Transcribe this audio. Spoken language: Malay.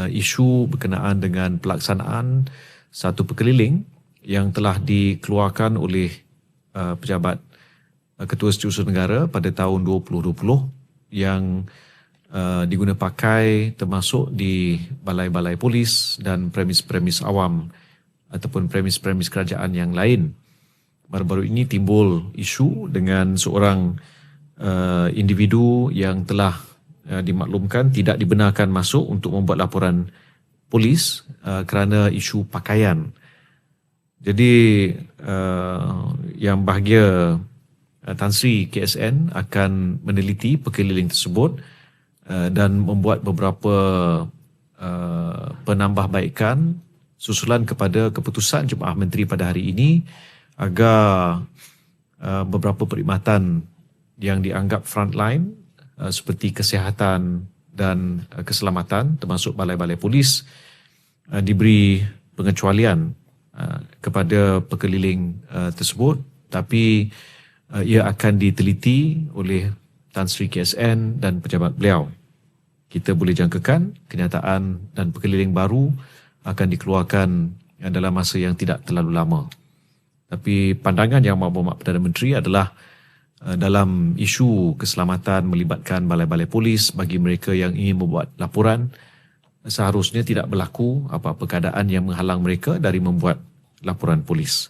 uh, isu berkenaan dengan pelaksanaan satu perkeliling yang telah dikeluarkan oleh uh, pejabat uh, Ketua Setiausaha Negara pada tahun 2020 yang uh, diguna pakai termasuk di balai-balai polis dan premis-premis awam ataupun premis-premis kerajaan yang lain. Baru-baru ini timbul isu dengan seorang uh, individu yang telah uh, dimaklumkan tidak dibenarkan masuk untuk membuat laporan polis uh, kerana isu pakaian. Jadi uh, yang bahagia uh, Tan Sri KSN akan meneliti perkeliling tersebut uh, dan membuat beberapa uh, penambahbaikan susulan kepada keputusan Jemaah Menteri pada hari ini agar uh, beberapa perkhidmatan yang dianggap frontline uh, seperti kesihatan dan uh, keselamatan termasuk balai-balai polis uh, diberi pengecualian kepada perkeliling uh, tersebut tapi ia akan diteliti oleh Tan Sri KSN dan pejabat beliau. Kita boleh jangkakan kenyataan dan perkeliling baru akan dikeluarkan dalam masa yang tidak terlalu lama. Tapi pandangan yang Mahkamah Perdana Menteri adalah dalam isu keselamatan melibatkan balai-balai polis bagi mereka yang ingin membuat laporan seharusnya tidak berlaku apa-apa keadaan yang menghalang mereka dari membuat laporan polis.